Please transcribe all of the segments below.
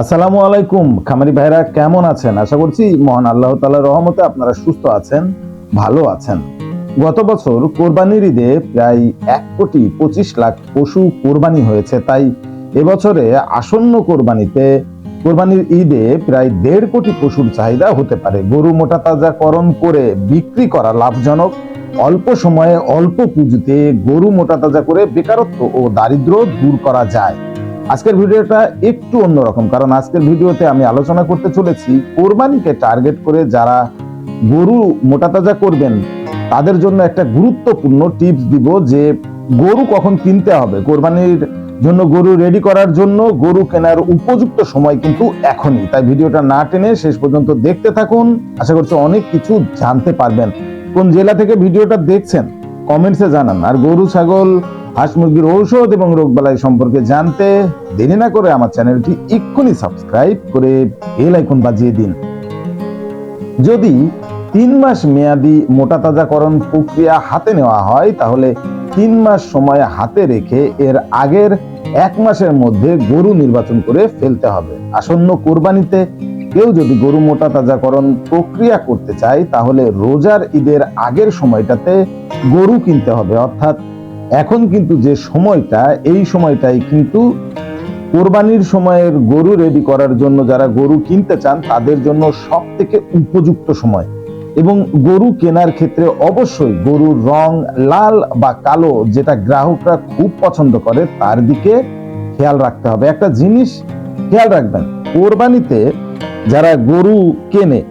আসসালামু আলাইকুম, খামারি ভাইরা কেমন আছেন? আশা করছি মহান আল্লাহ তাআলার রহমতে আপনারা সুস্থ আছেন, ভালো আছেন। গত বছর কোরবানির ঈদে প্রায় এক কোটি পঁচিশ লাখ পশু কোরবানি হয়েছে, তাই এবছরে আসন্ন কোরবানিতে কোরবানির ঈদে প্রায় দেড় কোটি পশুর চাহিদা হতে পারে। গরু মোটা তাজাকরণ করে বিক্রি করা লাভজনক, অল্প সময়ে অল্প পুঁজিতে গরু মোটা তাজা করে বেকারত্ব ও দারিদ্র্য দূর করা যায়। আজকের ভিডিওটা একটু অন্যরকম, কারণ আজকের ভিডিওতে আমি আলোচনা করতে চলেছি কোরবানিকে টার্গেট করে যারা গরু মোটাতাজা করবেন, তাদের জন্য একটা গুরুত্বপূর্ণ টিপস দিব যে গরু কখন কিনতে হবে। কোরবানির জন্য গরু রেডি করার জন্য গরু কেনার উপযুক্ত সময় কিন্তু এখনই। তাই ভিডিওটা না টেনে শেষ পর্যন্ত দেখতে থাকুন। আশা করছি অনেক কিছু জানতে পারবেন। কোন জেলা থেকে ভিডিওটা দেখছেন কমেন্টসে জানান। আর গরু, ছাগল হাঁস মুরগির ঔষধ এবং রোগবালাই সম্পর্কে জানতে দেরি না করে আমার চ্যানেলটি এক্ষুনি সাবস্ক্রাইব করে বেল আইকন বাজিয়ে দিন। যদি তিন মাস মেয়াদি মোটা তাজাকরণ প্রক্রিয়া হাতে নেওয়া হয়, তাহলে তিন মাস সময় হাতে রেখে এর আগের এক মাসের মধ্যে গরু নির্বাচন করে ফেলতে হবে। আসন্ন কোরবানিতে কেউ যদি গরু মোটা তাজাকরণ প্রক্রিয়া করতে চায়, তাহলে রোজার ঈদের আগের সময়টাতে গরু কিনতে হবে। অর্থাৎ এখন কিন্তু যে সময়টা, এই সময়টাই কিন্তু কোরবানির সময়ের গরু রেডি করার জন্য যারা গরু কিনতে চান, তাদের জন্য সব থেকে উপযুক্ত সময়। এবং গরু কেনার ক্ষেত্রে অবশ্যই গরুর রং লাল বা কালো যেটা গ্রাহকরা খুব পছন্দ করে, তার দিকে খেয়াল রাখতে হবে। একটা জিনিস খেয়াল রাখবেন, কোরবানিতে যারা গরু কেনে,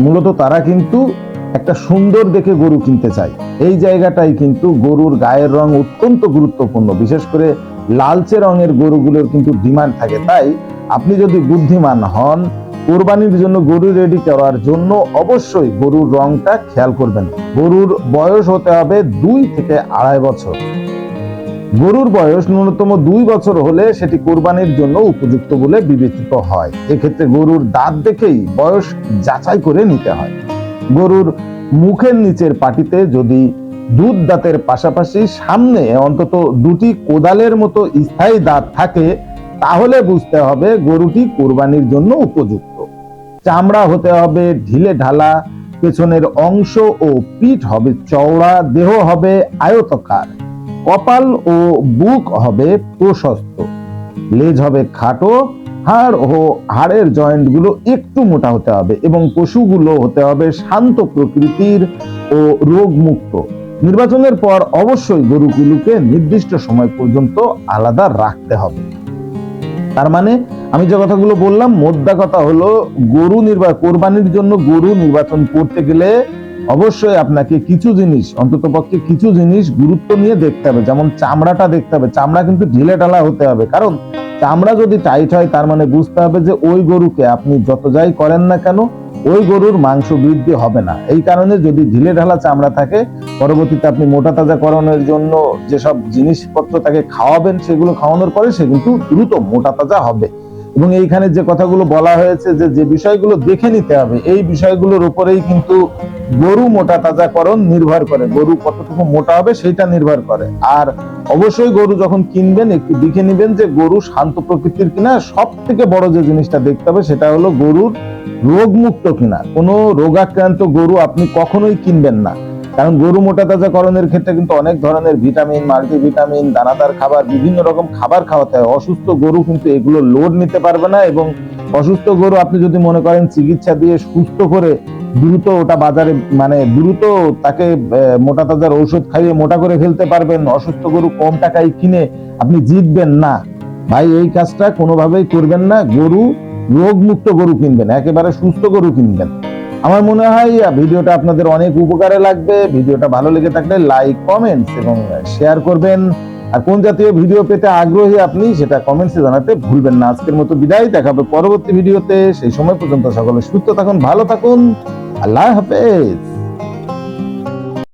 মূলত তারা কিন্তু একটা সুন্দর দেখে গরু কিনতে চায় এই জায়গাটাই কিন্তু গরুর গায়ের রং অত্যন্ত গুরুত্বপূর্ণ। বিশেষ করে লালচে রঙের গরুগুলোর কিন্তু ডিমান্ড থাকে। তাই আপনি যদি বুদ্ধিমান হন, কোরবানির জন্য গরু রেডি করার জন্য অবশ্যই গরুর রংটা খেয়াল করবেন। গরুর বয়স হতে হবে দুই থেকে আড়াই বছর। গরুর বয়স ন্যূনতম দুই বছর হলে সেটি কোরবানির জন্য উপযুক্ত বলে বিবেচিত হয়। এক্ষেত্রে গরুর দাঁত দেখেই বয়স যাচাই করে নিতে হয়। গরুর মুখের নিচের পাটিতে যদি দুধ দাঁতের পাশাপাশি সামনে অন্তত দুটি কোদালের মতো স্থায়ী দাঁত থাকে, তাহলে বুঝতে হবে গরুটি কোরবানির জন্য উপযুক্ত। চামড়া হতে হবে, ঢিলে ঢালা, পেছনের অংশ ও পিঠ হবে চওড়া, দেহ হবে আয়তকার, কপাল ও বুক হবে প্রশস্ত। লেজ হবে খাটো, হাড় ও হাড়ের জয়েন্টগুলো একটু মোটা হতে হবে এবং পশুগুলো হতে হবে শান্ত প্রকৃতির ও রোগ মুক্ত নির্বাচনের পর অবশ্যই গরুগুলোকে নির্দিষ্ট সময় পর্যন্ত আলাদা রাখতে হবে। তার মানে আমি যে কথাগুলো বললাম, মোদ্দা কথা হলো গরু নির্বাচন কোরবানির জন্য গরু নির্বাচন করতে গেলে অবশ্যই আপনাকে কিছু জিনিস, অন্তত পক্ষে কিছু জিনিস গুরুত্ব নিয়ে দেখতে হবে। যেমন চামড়াটা দেখতে হবে। চামড়া কিন্তু ঢিলে ঢালা হতে হবে। কারণ চামড়া যদি টাইট হয়, তার মানে বুঝতে হবে যে ওই গরুকে আপনি যত যাই করেন না কেন, ওই গরুর মাংস বৃদ্ধি হবে না। এই কারণে যদি ঢিলে ঢালা চামড়া থাকে, পরবর্তীতে আপনি মোটা তাজা করানোর জন্য যেসব জিনিসপত্র তাকে খাওয়াবেন, সেগুলো খাওয়ানোর পরে সে কিন্তু দ্রুত মোটা তাজা হবে। এবং এইখানে যে কথাগুলো বলা হয়েছে যে যে বিষয়গুলো দেখে নিতে হবে, এই বিষয়গুলোর উপরেই কিন্তু গরু মোটা তাজাকরণ নির্ভর করে। গরু কতটুকু মোটা হবে সেটা নির্ভর করে। আর অবশ্যই গরু যখন কিনবেন, একটু দেখে নেবেন যে, গরু শান্ত প্রকৃতির কিনা। সব থেকে বড় যে জিনিসটা দেখতে হবে সেটা হলো গরুর রোগমুক্ত কিনা। কোনো রোগাক্রান্ত গরু আপনি কখনোই কিনবেন না। কারণ গরু মোটা তাজাকরণের ক্ষেত্রে কিন্তু অনেক ধরনের ভিটামিন, মাল্টিভিটামিন, দানাদার খাবার, বিভিন্ন রকম খাবার খাওয়াতে হয়। অসুস্থ গরু কিন্তু এগুলো লোড নিতে পারবে না এবং অসুস্থ গরু আপনি যদি মনে করেন চিকিৎসা দিয়ে সুস্থ করে দ্রুত ওটা বাজারে মানে দ্রুত তাকে মোটা তাজার ঔষধ খাইয়ে মোটা করে ফেলতে পারবেন, অসুস্থ গরু কম টাকায় কিনে আপনি জিতবেন না। ভাই, এই কাজটা কোনোভাবেই করবেন না। গরু রোগমুক্ত গরু কিনবেন, একেবারে সুস্থ গরু কিনবেন। আমার মনে হয় ভিডিওটা আপনাদের অনেক উপকারে লাগবে। ভিডিওটা ভালো লেগে থাকলে লাইক কমেন্টস এবং শেয়ার করবেন। আর কোন জাতীয় ভিডিও পেতে আগ্রহী আপনি, সেটা কমেন্টসে জানাতে ভুলবেন না। আজকের মতো বিদায়। দেখা হবে পরবর্তী ভিডিওতে। সেই সময় পর্যন্ত সকলে সুস্থ থাকুন, ভালো থাকুন। আল্লাহ হাফেজ।